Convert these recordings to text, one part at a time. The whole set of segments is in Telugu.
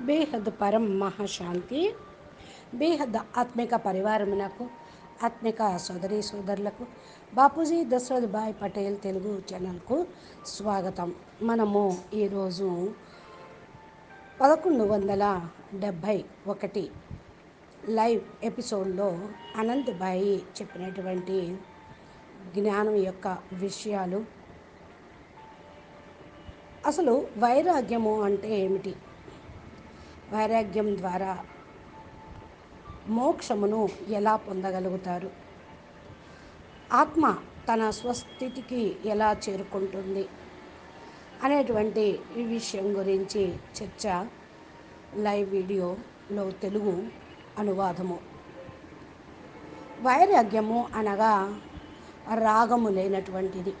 బేహద్ పరం మహాశాంతి బేహద్ ఆత్మిక పరివారమునకు ఆత్మిక సోదరి సోదరులకు బాపూజీ దశరథ్ భాయ్ పటేల్ తెలుగు ఛానల్కు స్వాగతం. మనము ఈరోజు పదకొండు వందల డెబ్భై ఒకటి లైవ్ ఎపిసోడ్లో అనంతబాయి చెప్పినటువంటి జ్ఞానం యొక్క విషయాలు. అసలు వైరాగ్యము అంటే ఏమిటి? వైరాగ్యం ద్వారా మోక్షమును ఎలా పొందగలుగుతారు? ఆత్మ తన స్వస్థితికి ఎలా చేరుకుంటుంది? అనేటువంటి ఈ విషయం గురించి చర్చ లైవ్ వీడియోలో తెలుగు అనువాదము. వైరాగ్యము అనగా రాగము లేనటువంటిది.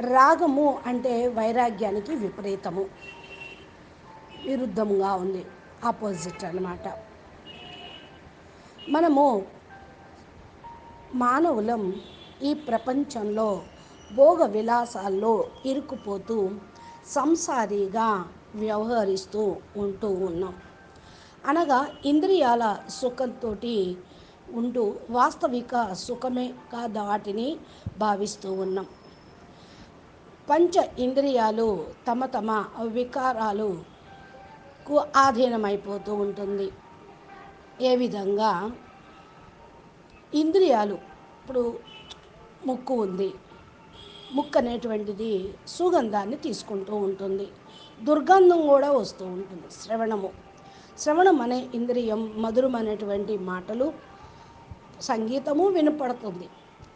రాగము అంటే వైరాగ్యానికి విపరీతము. విరుద్ధంగా ఉంది. ఆపోజిట్ అన్నమాట. మనము మానవులం ఈ ప్రపంచంలో భోగ విలాసాల్లో ఇరుక్కుపోతూ సంసారిగా వ్యవహరిస్తూ ఉంటూ ఉన్నాం. అనగా ఇంద్రియాల సుఖంతో ఉంటూ వాస్తవిక సుఖమే కాదు వాటిని భావిస్తూ ఉన్నాం. పంచ ఇంద్రియాలు తమ తమ వికారాలు కు ఆధీనమైపోతూ ఉంటుంది. ఏ విధంగా? ఇంద్రియాలు. ఇప్పుడు ముక్కు ఉంది. ముక్కు అనేటువంటిది సుగంధాన్ని తీసుకుంటూ ఉంటుంది. దుర్గంధం కూడా వస్తూ ఉంటుంది. శ్రవణము. శ్రవణం అనే ఇంద్రియం మధురం అనేటువంటి మాటలు సంగీతము వినపడుతుంది.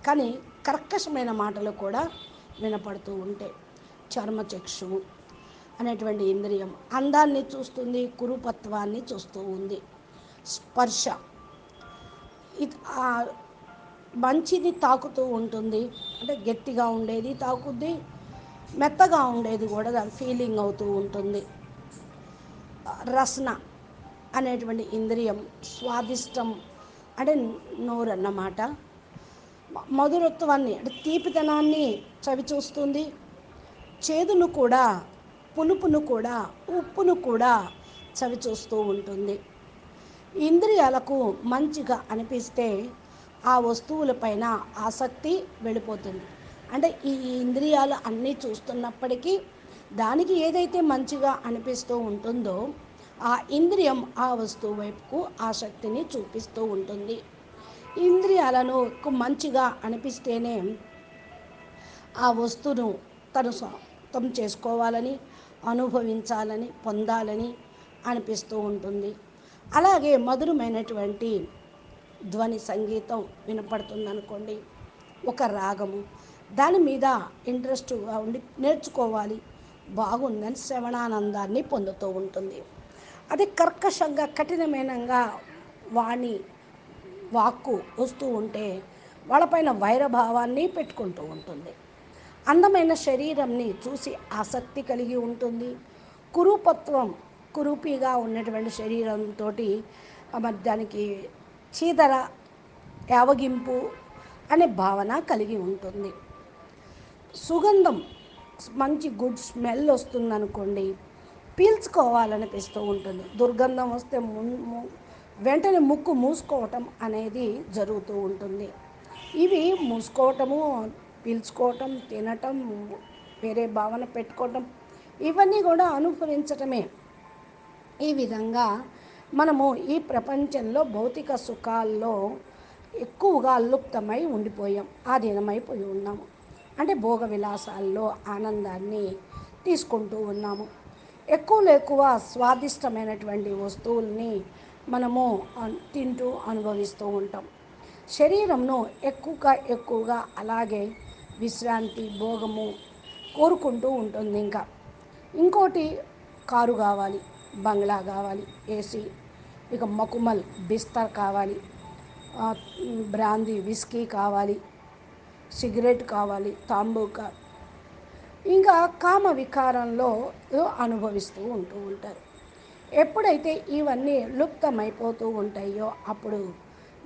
కానీ కర్కశమైన మాటలు కూడా వినపడుతూ ఉంటాయి చర్మచక్షువు అనేటువంటి ఇంద్రియం అందాన్ని చూస్తుంది కురుపత్వాన్ని చూస్తూ ఉంది. స్పర్శ. మంచిది తాకుతూ ఉంటుంది. అంటే గట్టిగా ఉండేది తాకుద్ది మెత్తగా ఉండేది కూడా దాని ఫీలింగ్ అవుతూ ఉంటుంది. రసన అనేటువంటి ఇంద్రియం స్వాదిష్టం అంటే నోరు అన్నమాట. మధురత్వాన్ని అంటే తీపితనాన్ని చవి చూస్తుంది చేదును కూడా పులుపును కూడా ఉప్పును కూడా చవి చూస్తూ ఉంటుంది. ఇంద్రియాలకు మంచిగా అనిపిస్తే ఆ వస్తువులపైన ఆసక్తి వెళ్ళిపోతుంది. అంటే ఈ ఇంద్రియాలు అన్నీ చూస్తున్నప్పటికీ దానికి ఏదైతే మంచిగా అనిపిస్తూ ఉంటుందో ఆ ఇంద్రియం ఆ వస్తువు వైపుకు ఆసక్తిని చూపిస్తూ ఉంటుంది. ఇంద్రియాలను మంచిగా అనిపిస్తేనే ఆ వస్తువును తను సొంతం చేసుకోవాలని అనుభవించాలని పొందాలని అనిపిస్తూ ఉంటుంది. అలాగే మధురమైనటువంటి ధ్వని సంగీతం వినపడుతుంది అనుకోండి ఒక రాగము. దాని మీద ఇంట్రెస్ట్గా ఉండి నేర్చుకోవాలి. బాగుందని శ్రవణానందాన్ని పొందుతూ ఉంటుంది. అది కర్కశంగా కఠినమైనగా వాణి వాక్కు వస్తూ ఉంటే వాళ్ళపైన వైరభావాన్ని పెట్టుకుంటూ ఉంటుంది. అందమైన శరీరంని చూసి ఆసక్తి కలిగి ఉంటుంది. కురూపత్వం కురూపిగా ఉన్నటువంటి శరీరంతో దానికి చీదర యావగింపు అనే భావన కలిగి ఉంటుంది. సుగంధం మంచి గుడ్ స్మెల్ వస్తుందనుకోండి పీల్చుకోవాలనిపిస్తూ ఉంటుంది. దుర్గంధం వస్తే వెంటనే ముక్కు మూసుకోవటం అనేది జరుగుతూ ఉంటుంది. ఇవి మూసుకోవటము పీల్చుకోవటం తినటం వేరే భావన పెట్టుకోవటం ఇవన్నీ కూడా అనుభవించటమే ఈ విధంగా మనము ఈ ప్రపంచంలో భౌతిక సుఖాల్లో ఎక్కువగా లుప్తమై ఉండిపోయాం. ఆధీనమైపోయి ఉన్నాము. అంటే భోగ విలాసాల్లో ఆనందాన్ని తీసుకుంటూ ఉన్నాము. ఎక్కువలో ఎక్కువ స్వాదిష్టమైనటువంటి వస్తువుల్ని మనము తింటూ అనుభవిస్తూ ఉంటాం. శరీరంను ఎక్కువగా ఎక్కువగా అలాగే విశ్రాంతి భోగము కోరుకుంటూ ఉంటుంది ఇంకా. ఇంకోటి కారు కావాలి బంగ్లా కావాలి ఏసీ ఇక మకుమల్ బిస్తర్ కావాలి బ్రాందీ విస్కీ కావాలి సిగరెట్ కావాలి తాంబూక. ఇంకా కామ వికారంలో అనుభవిస్తూ ఉంటూ ఉంటారు. ఎప్పుడైతే ఇవన్నీ లుప్తమైపోతూ ఉంటాయో అప్పుడు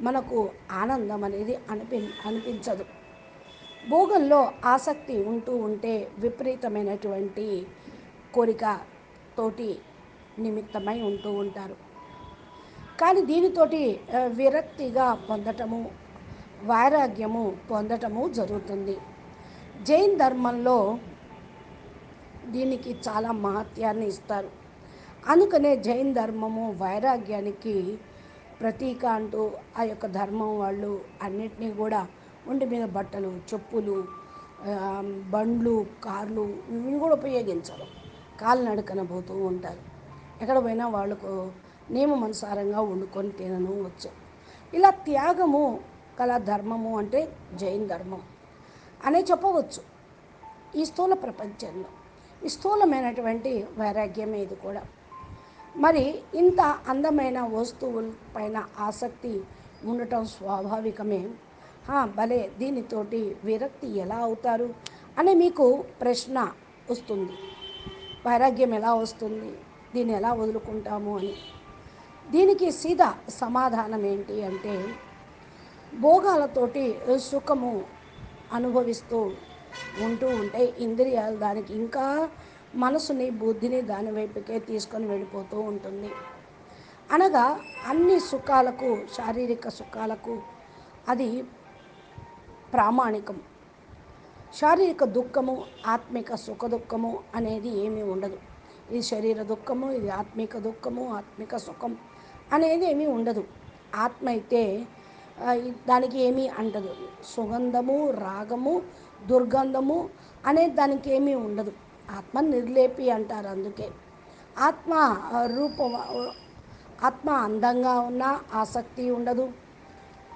మనకు ఆనందం అనేది అనిపి అనిపించదు. భోగంలో ఆసక్తి ఉంటూ ఉంటే విపరీతమైనటువంటి కోరిక తోటి నిమిత్తమై ఉంటూ ఉంటారు. కానీ దీనితోటి విరక్తిగా పొందటము వైరాగ్యము పొందటము జరుగుతుంది. జైన్ ధర్మంలో దీనికి చాలా మహత్యాన్ని ఇస్తారు. అందుకనే జైన్ ధర్మము వైరాగ్యానికి ప్రతీక అంటూ ఆ యొక్క ధర్మం వాళ్ళు అన్నిటినీ కూడా ఒంటి మీద బట్టలు చెప్పులు బండ్లు కార్లు ఇవి కూడా ఉపయోగించరు. కాలినడకన పోతూ ఉంటారు. ఎక్కడ పోయినా వాళ్ళకు నియమమనుసారంగా వండుకొని తినను వచ్చు. ఇలా త్యాగము కల ధర్మము అంటే జైన్ ధర్మం అనే చెప్పవచ్చు ఈ స్థూల ప్రపంచంలో. ఈ స్థూలమైనటువంటి వైరాగ్యమే ఇది కూడా? మరి ఇంత అందమైన వస్తువుల పైన ఆసక్తి ఉండటం స్వాభావికమే. భలే దీనితోటి విరక్తి ఎలా అవుతారు? అని మీకు ప్రశ్న వస్తుంది. వైరాగ్యం ఎలా వస్తుంది? దీన్ని ఎలా వదులుకుంటాము అని. దీనికి సీదా సమాధానం ఏంటి అంటే భోగాలతోటి సుఖము అనుభవిస్తూ ఉంటూ ఉంటే ఇంద్రియాలు దానికి ఇంకా మనసుని బుద్ధిని దాని వైపుకే తీసుకొని వెళ్ళిపోతూ ఉంటుంది. అనగా అన్ని సుఖాలకు శారీరక సుఖాలకు అది ప్రామాణికం. శారీరక దుఃఖము ఆత్మిక సుఖ దుఃఖము అనేది ఏమీ ఉండదు. ఇది శరీర దుఃఖము ఇది ఆత్మిక దుఃఖము ఆత్మిక సుఖం అనేది ఏమీ ఉండదు. ఆత్మ అయితే దానికి ఏమీ అంటదు. సుగంధము రాగము దుర్గంధము అనేది దానికి ఏమీ ఉండదు. ఆత్మ నిర్లేపి అంటారు అందుకే. ఆత్మ రూపం ఆత్మ అందంగా ఉన్న ఆసక్తి ఉండదు.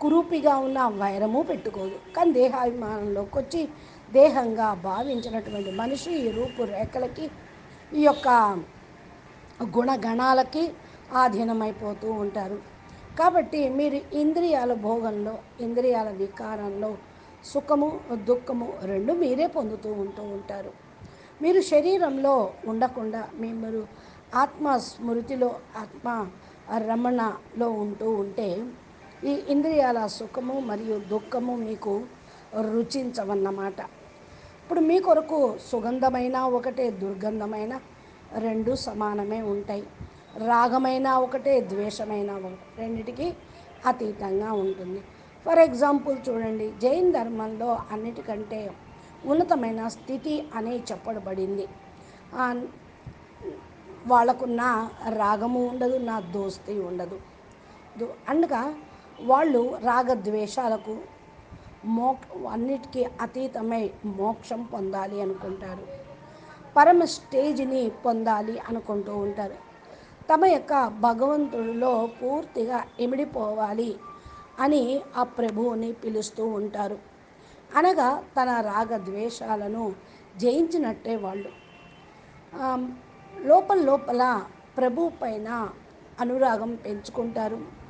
కురూపిగా ఉన్న వైరము పెట్టుకోదు. కానీ దేహాభిమానంలోకి వచ్చి దేహంగా భావించినటువంటి మనిషి ఈ రూపురేఖలకి ఈ యొక్క గుణగణాలకి ఆధీనమైపోతూ ఉంటారు. కాబట్టి మీరు ఇంద్రియాల భోగంలో ఇంద్రియాల వికారంలో సుఖము దుఃఖము రెండు మీరే పొందుతూ ఉంటూ ఉంటారు. మీరు శరీరంలో ఉండకుండా మీరు ఆత్మ స్మృతిలో ఆత్మ రమణలో ఉంటూ ఉంటే ఈ ఇంద్రియాల సుఖము మరియు దుఃఖము మీకు రుచించవన్నమాట. ఇప్పుడు మీ కొరకు సుగంధమైన ఒకటే దుర్గంధమైన రెండు సమానమే ఉంటాయి. రాగమైన ఒకటే ద్వేషమైన రెండిటికి అతీతంగా ఉంటుంది. ఫర్ ఎగ్జాంపుల్ చూడండి జైన్ ధర్మంలో అన్నిటికంటే ఉన్నతమైన స్థితి అని చెప్పబడింది. వాళ్ళకు నా రాగము ఉండదు నా దోస్తి ఉండదు. దు- అనగా వాళ్ళు రాగద్వేషాలకు మోక్ అన్నిటికీ అతీతమై మోక్షం పొందాలి అనుకుంటారు. పరమ స్టేజ్ని పొందాలి అనుకుంటూ ఉంటారు. తమ యొక్క భగవంతుడిలో పూర్తిగా ఇమిడిపోవాలి అని ఆ ప్రభువుని పిలుస్తూ ఉంటారు. అనగా తన రాగద్వేషాలను జయించినట్టే వాళ్ళు. లోపల లోపల ప్రభు పైన అనురాగం పెంచుకుంటారు.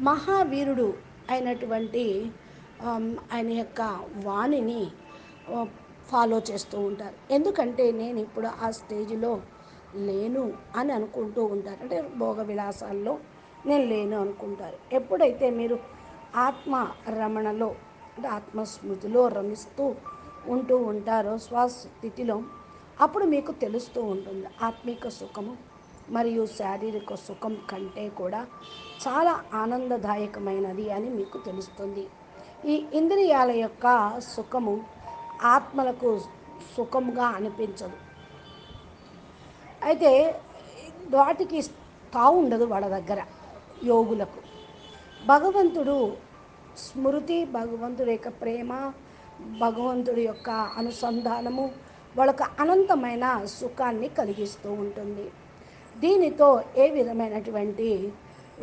మహావీరుడు అయినటువంటి ఆయన యొక్క వాణిని ఫాలో చేస్తూ ఉంటారు. ఎందుకంటే నేను ఇప్పుడు ఆ స్టేజ్లో లేను అని అనుకుంటూ ఉంటారు. అంటే భోగ విలాసాల్లో నేను లేను అనుకుంటారు. ఎప్పుడైతే మీరు ఆత్మ రమణలో అంటే ఆత్మస్మృతిలో రమిస్తూ ఉంటూ ఉంటారో స్వస్థితిలో అప్పుడు మీకు తెలుస్తూ ఉంటుంది ఆత్మిక సుఖము. మరియు శారీరక సుఖం కంటే కూడా చాలా ఆనందదాయకమైనది అని మీకు తెలుస్తుంది. ఈ ఇంద్రియాల యొక్క సుఖము ఆత్మలకు సుఖముగా అనిపించదు. అయితే వాటికి తావు ఉండదు వాళ్ళ దగ్గర యోగులకు. భగవంతుడు స్మృతి భగవంతుడి యొక్క ప్రేమ భగవంతుడి యొక్క అనుసంధానము వాళ్ళకు అనంతమైన సుఖాన్ని కలిగిస్తూ ఉంటుంది. దీనితో ఏ విధమైనటువంటి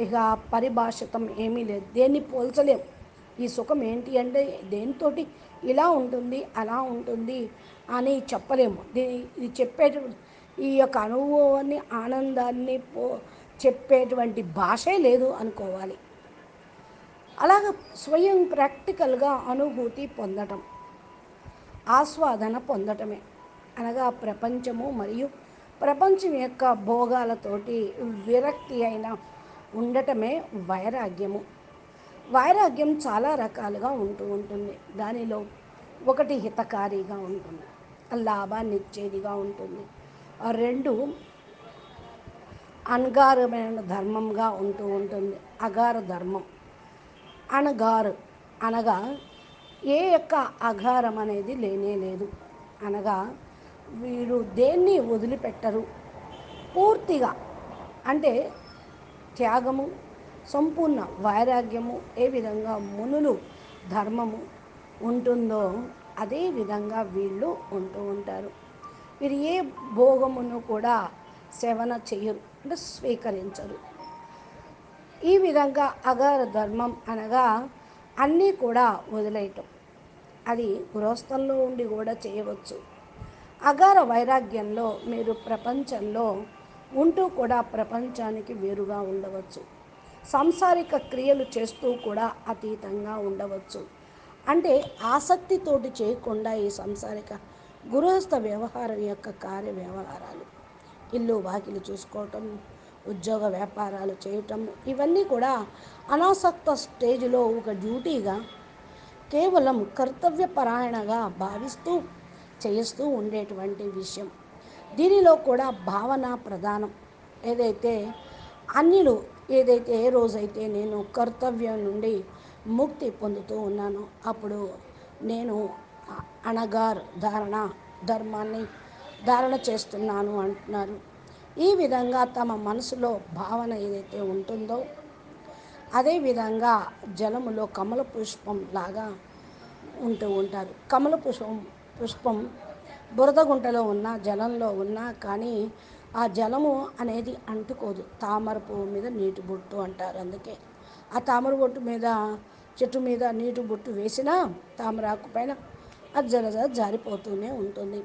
ఇక పరిభాషితం ఏమీ లేదు. దేన్ని పోల్చలేం. ఈ సుఖం ఏంటి అంటే దేనితోటి ఇలా ఉంటుంది అలా ఉంటుంది అని చెప్పలేము దీని ఇది చెప్పేట ఈ యొక్క అనుభవాన్ని ఆనందాన్ని పో చెప్పేటువంటి భాషే లేదు అనుకోవాలి. అలాగ స్వయం ప్రాక్టికల్గా అనుభూతి పొందటం ఆస్వాదన పొందటమే. అనగా ప్రపంచము మరియు ప్రపంచం యొక్క భోగాలతోటి విరక్తి అయిన ఉండటమే వైరాగ్యము. వైరాగ్యం చాలా రకాలుగా ఉంటూ ఉంటుంది. దానిలో ఒకటి హితకారిగా ఉంటుంది. లాభాన్ని ఇచ్చేదిగా ఉంటుంది. ఆ రెండు అణగారమైన ధర్మంగా ఉంటూ ఉంటుంది. అగార ధర్మం. అణగారు అనగా ఏ యొక్క అగారం అనేది లేనే లేదు. అనగా వీరు దేన్ని వదిలిపెట్టరు? పూర్తిగా. అంటే త్యాగము సంపూర్ణ వైరాగ్యము ఏ విధంగా మునులు ధర్మము ఉంటుందో అదే విధంగా వీళ్ళు ఉంటూ ఉంటారు. వీరు ఏ భోగమును కూడా సేవన చేయరు అంటే స్వీకరించరు. ఈ విధంగా అగార ధర్మం అనగా అన్నీ కూడా వదిలేయటం. అది గృహస్థంలో ఉండి కూడా చేయవచ్చు. అగార వైరాగ్యంలో మీరు ప్రపంచంలో ఉంటూ కూడా ప్రపంచానికి వేరుగా ఉండవచ్చు. సంసారిక క్రియలు చేస్తూ కూడా అతీతంగా ఉండవచ్చు. అంటే ఆసక్తితోటి చేయకుండా ఈ సంసారిక గృహస్థ వ్యవహారం యొక్క కార్య వ్యవహారాలు ఇల్లు వాకిలు చూసుకోవటం ఉద్యోగ వ్యాపారాలు చేయటం ఇవన్నీ కూడా అనాసక్త స్టేజ్లో ఒక డ్యూటీగా కేవలం కర్తవ్యపరాయణగా భావిస్తూ చేస్తూ ఉండేటువంటి విషయం. దీనిలో కూడా భావన ప్రధానం. ఏదైతే అన్యులు ఏదైతే ఏ రోజైతే నేను కర్తవ్యం నుండి ముక్తి పొందుతూ ఉన్నానో అప్పుడు నేను అణగార్ ధారణ ధర్మాన్ని ధారణ చేస్తున్నాను అంటున్నారు. ఈ విధంగా తమ మనసులో భావన ఏదైతే ఉంటుందో అదేవిధంగా జలములో కమల పుష్పం లాగా ఉంటూ ఉంటారు. కమల పుష్పం పుష్పం. బురద గుంటలో ఉన్న జలంలో ఉన్నా కానీ ఆ జలము అనేది అంటుకోదు. తామర పువ్వు మీద నీటి బొట్టు అంటారు అందుకే. ఆ తామర బొట్టు మీద చెట్టు మీద నీటి బొట్టు వేసినా తామరాకు పైన అది జలజ జారిపోతూనే ఉంటుంది.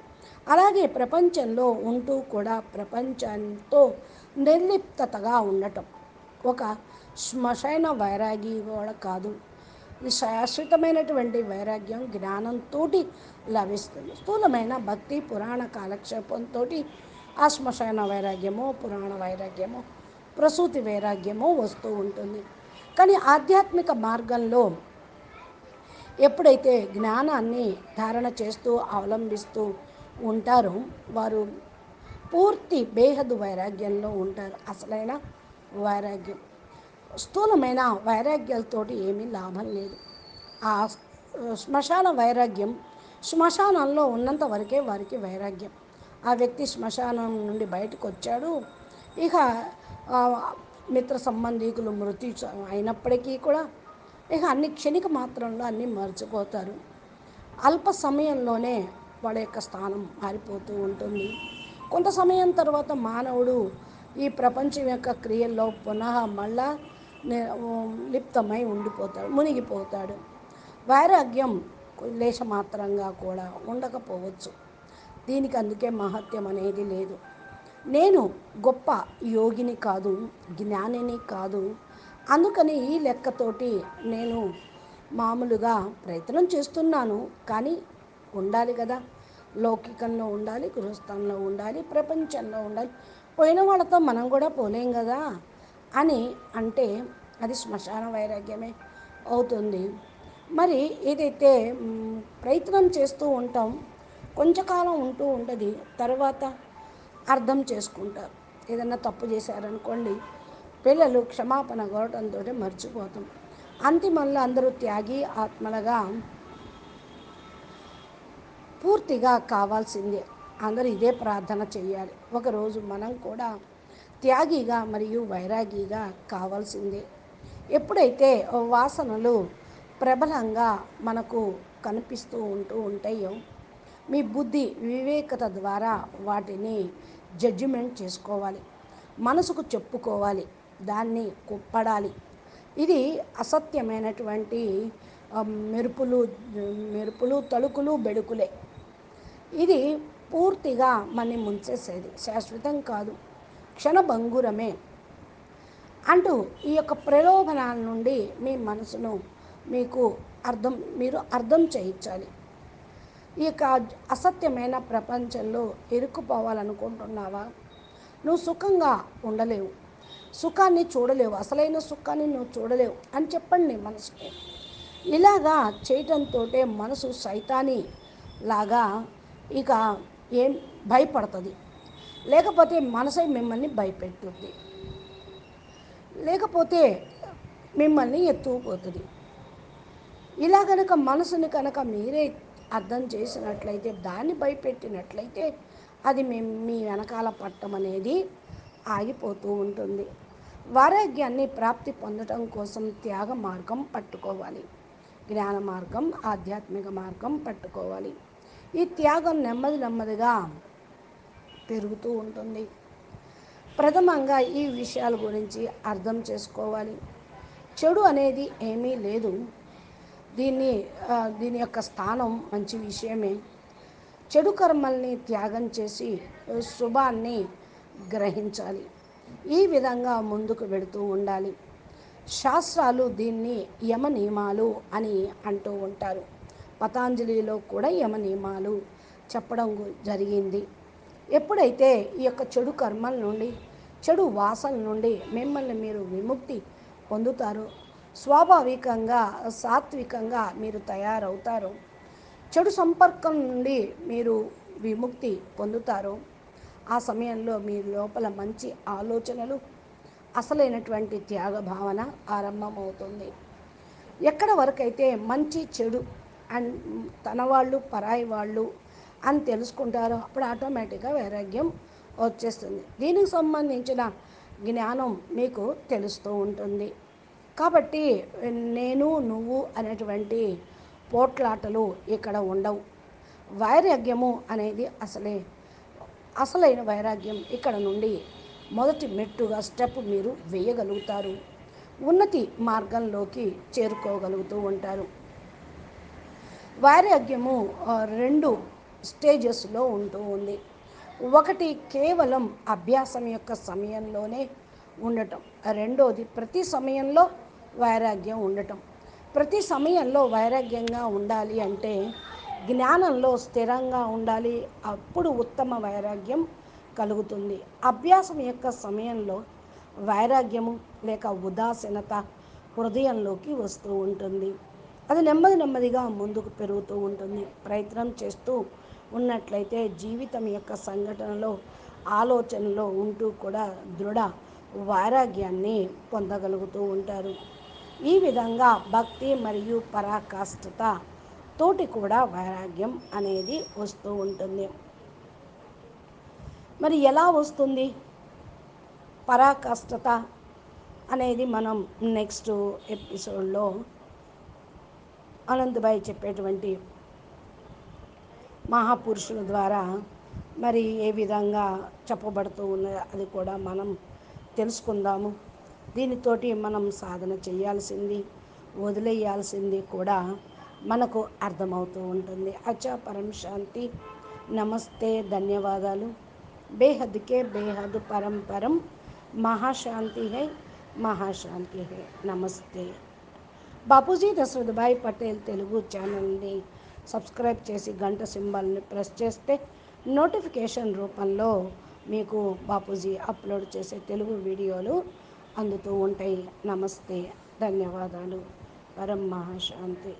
అలాగే ప్రపంచంలో ఉంటూ కూడా ప్రపంచంతో నిర్లిప్తతగా ఉండటం ఒక శ్మశైన వైరాగి కూడా కాదు. ఇది శాశ్వతమైనటువంటి వైరాగ్యం జ్ఞానంతో లభిస్తుంది. స్థూలమైన భక్తి పురాణ కాలక్షేపంతో ఆ శ్మశాన వైరాగ్యము పురాణ వైరాగ్యము ప్రసూతి వైరాగ్యము వస్తూ ఉంటుంది. కానీ ఆధ్యాత్మిక మార్గంలో ఎప్పుడైతే జ్ఞానాన్ని ధారణ చేస్తూ అవలంబిస్తూ ఉంటారో వారు పూర్తి బేహదు వైరాగ్యంలో ఉంటారు. అసలైన వైరాగ్యం. స్థూలమైన వైరాగ్యాలతోటి ఏమీ లాభం లేదు. ఆ శ్మశాన వైరాగ్యం శ్మశానంలో ఉన్నంత వరకే వారికి వైరాగ్యం. ఆ వ్యక్తి శ్మశానం నుండి బయటకు వచ్చాడు. ఇక మిత్ర సంబంధీకులు మృతి అయినప్పటికీ కూడా ఇక అన్ని క్షణిక మాత్రంలో అన్నీ మర్చిపోతారు. అల్ప సమయంలోనే వాళ్ళ యొక్క స్థానం మారిపోతూ ఉంటుంది. కొంత సమయం తర్వాత మానవుడు ఈ ప్రపంచం యొక్క క్రియల్లో పునః మళ్ళా లిప్తమై ఉండిపోతాడు మునిగిపోతాడు. వైరాగ్యం లేశమాత్రంగా కూడా ఉండకపోవచ్చు. దీనికి అందుకే మహత్యం అనేది లేదు. నేను గొప్ప యోగిని కాదు జ్ఞానిని కాదు. అందుకని ఈ లెక్కతోటి నేను మామూలుగా ప్రయత్నం చేస్తున్నాను. కానీ ఉండాలి కదా. లౌకికంలో ఉండాలి గృహస్థంలో ఉండాలి ప్రపంచంలో ఉండాలి. పోయిన వాళ్ళతో మనం కూడా పోలేం కదా. అని అంటే అది శ్మశాన వైరాగ్యమే అవుతుంది. మరి ఏదైతే ప్రయత్నం చేస్తూ ఉంటాం కొంచెంకాలం ఉంటూ ఉంటుంది తర్వాత అర్థం చేసుకుంటారు. ఏదన్నా తప్పు చేశారనుకోండి పిల్లలు క్షమాపణ కోరటంతో మర్చిపోతాం. అంతిమంలో అందరూ త్యాగి ఆత్మలుగా పూర్తిగా కావాల్సిందే. అందరూ ఇదే ప్రార్థన చేయాలి. ఒకరోజు మనం కూడా త్యాగిగా మరియు వైరాగిగా కావాల్సిందే. ఎప్పుడైతే వాసనలు ప్రబలంగా మనకు కనిపిస్తూ ఉంటూ ఉంటాయో మీ బుద్ధి వివేకత ద్వారా వాటిని జడ్జిమెంట్ చేసుకోవాలి. మనసుకు చెప్పుకోవాలి. దాన్ని కుప్పడాలి. ఇది అసత్యమైనటువంటి మెరుపులు మెరుపులు తలుకులు బెడుకులే. ఇది పూర్తిగా మన్ని ముంచేసేది శాశ్వతం కాదు. క్షణభంగురమే అంటూ ఈ యొక్క ప్రలోభనాల నుండి మీ మనసును మీకు అర్థం మీరు అర్థం చేయించాలి. ఈ యొక్క అసత్యమైన ప్రపంచంలో ఇరుక్కుపోవాలనుకుంటున్నావా? నువ్వు సుఖంగా ఉండలేవు. సుఖాన్ని చూడలేవు. అసలైన సుఖాన్ని నువ్వు చూడలేవు అని చెప్పండి మనసుకి. ఇలాగా చేయటంతో మనసు సైతాని లాగా ఇక ఏం భయపడుతుంది. లేకపోతే మనసే మిమ్మల్ని భయపెట్టుద్ది లేకపోతే మిమ్మల్ని ఎత్తుకుపోతుంది. ఇలా కనుక మనసుని కనుక మీరే అర్థం చేసినట్లయితే దాన్ని భయపెట్టినట్లయితే అది మీ మీ వెనకాల పట్టం అనేది ఆగిపోతూ ఉంటుంది. వారాగ్యాన్ని ప్రాప్తి పొందడం కోసం త్యాగ మార్గం పట్టుకోవాలి. జ్ఞాన మార్గం ఆధ్యాత్మిక మార్గం పట్టుకోవాలి. ఈ త్యాగం నెమ్మది నెమ్మదిగా పెరుగుతూ ఉంటుంది. ప్రథమంగా ఈ విషయాల గురించి అర్థం చేసుకోవాలి. చెడు అనేది ఏమీ లేదు. దీన్ని దీని యొక్క స్థానం మంచి విషయమే. చెడు కర్మల్ని త్యాగం చేసి శుభాన్ని గ్రహించాలి. ఈ విధంగా ముందుకు వెళుతూ ఉండాలి. శాస్త్రాలు దీన్ని యమ నియమాలు అని అంటూ ఉంటారు. పతాంజలిలో కూడా యమ నియమాలు చెప్పడం జరిగింది. ఎప్పుడైతే ఈ యొక్క చెడు కర్మల నుండి చెడు వాసన నుండి మిమ్మల్ని మీరు విముక్తి పొందుతారో స్వాభావికంగా సాత్వికంగా మీరు తయారవుతారు చెడు సంపర్కం నుండి మీరు విముక్తి పొందుతారు ఆ సమయంలో మీ లోపల మంచి ఆలోచనలు అసలైనటువంటి త్యాగ భావన ఆరంభమవుతుంది. ఎక్కడ వరకైతే మంచి చెడు అండ్ తన వాళ్ళు పరాయి వాళ్ళు అని తెలుసుకుంటారో. అప్పుడు ఆటోమేటిక్గా వైరాగ్యం వచ్చేస్తుంది. దీనికి సంబంధించిన జ్ఞానం మీకు తెలుస్తూ ఉంటుంది. కాబట్టి నేను నువ్వు అనేటువంటి పోట్లాటలు ఇక్కడ ఉండవు. వైరాగ్యము అనేది అసలే అసలైన వైరాగ్యం ఇక్కడ నుండి మొదటి మెట్టుగా స్టెప్ మీరు వేయగలుగుతారు. ఉన్నతి మార్గంలోకి చేరుకోగలుగుతూ ఉంటారు. వైరాగ్యము రెండు స్టేజెస్లో ఉంటూ ఉంది. ఒకటి కేవలం అభ్యాసం యొక్క సమయంలోనే ఉండటం. రెండోది ప్రతి సమయంలో వైరాగ్యం ఉండటం. ప్రతి సమయంలో వైరాగ్యంగా ఉండాలి అంటే జ్ఞానంలో స్థిరంగా ఉండాలి. అప్పుడు ఉత్తమ వైరాగ్యం కలుగుతుంది. అభ్యాసం యొక్క సమయంలో వైరాగ్యము లేక ఉదాసీనత హృదయంలోకి వస్తూ ఉంటుంది. అది నెమ్మది నెమ్మదిగా ముందుకు పెరుగుతూ ఉంటుంది. ప్రయత్నం చేస్తూ ఉన్నట్లయితే జీవితం యొక్క సంఘటనలో ఆలోచనలో ఉంటూ కూడా దృఢ వైరాగ్యాన్ని పొందగలుగుతూ ఉంటారు. ఈ విధంగా భక్తి మరియు పరాకాష్ఠత తోటి కూడా వైరాగ్యం అనేది వస్తూ ఉంటుంది. మరి ఎలా వస్తుంది? పరాకాష్ఠత అనేది మనం నెక్స్ట్ ఎపిసోడ్లో అనంతబాయి చెప్పేటువంటి మహాపురుషుల ద్వారా మరి ఏ విధంగా చెప్పబడుతూ ఉన్నది అది కూడా మనం తెలుసుకుందాము. దీనితోటి మనం సాధన చేయాల్సింది వదిలేయాల్సింది కూడా మనకు అర్థమవుతూ ఉంటుంది. అచ్చా పరం శాంతి. నమస్తే. ధన్యవాదాలు. బేహద్కే బేహద్ పరం పరం. మహాశాంతి హై మహాశాంతి హై. నమస్తే. బాపూజీ దశరథభాయ్ పటేల్ తెలుగు ఛానల్ని సబ్స్క్రైబ్ చేసి గంట సింబల్ని ప్రెస్ చేస్తే నోటిఫికేషన్ రూపంలో మీకు బాపూజీ అప్లోడ్ చేసే తెలుగు వీడియోలు అందుతూ ఉంటాయి. నమస్తే. ధన్యవాదాలు. పరం మహాశాంతి